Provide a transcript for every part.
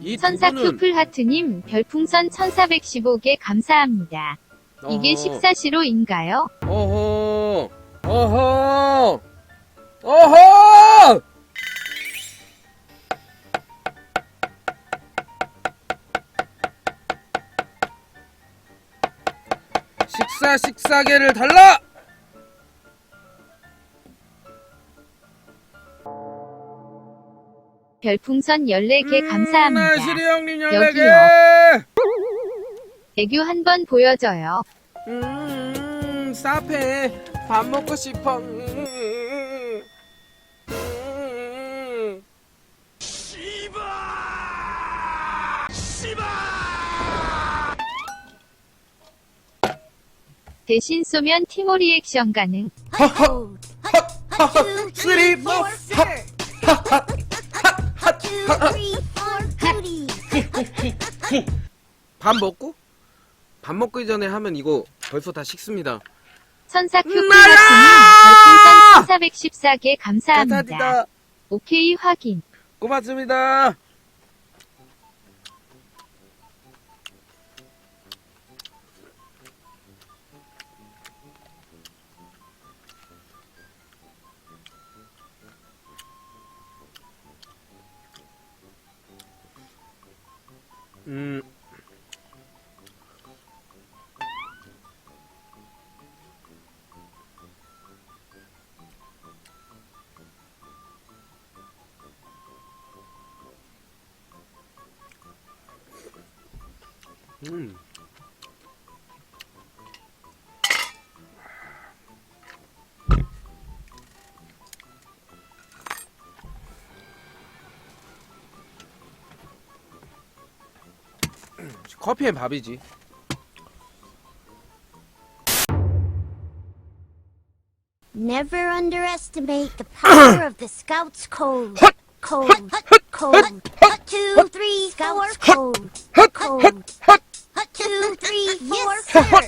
이 천사 분은 큐플하트님 별풍선 1415개 감사합니다. 이게 어허. 식사시로인가요? 어허 어허 어허 식사 식사계를 달라 별풍선 14개 감사합니다. 시리 형님 여기요. 14개 애교 한 번 보여줘요. 음 사페 밥 먹고 싶어 음, 음. 대신 쏘면 티모 리액션 가능. 쓰리 포 밥 먹고 밥 먹기 전에 하면 이거 벌써 다 식습니다. 천사 음, 큐플하트님 별풍선 1414개 감사합니다. 감사합니다. 오케이 확인. 고맙습니다. 음. 음. 커피엔 밥이지. Never underestimate the power of the Scouts Code. Code. Code. Two, three, Scouts Code. Code. Two, three, four, sir.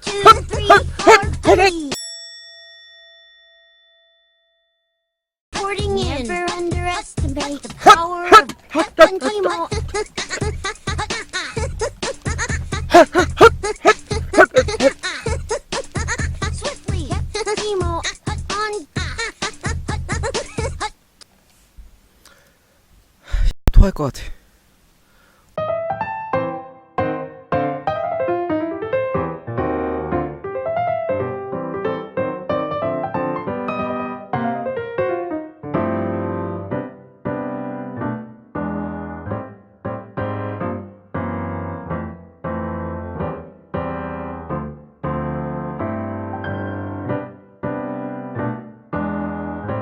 Two, three, four, three. Reporting in. Never underestimate the power of Captain Timo. Swiftly, Timo, on. 토할 것 같아.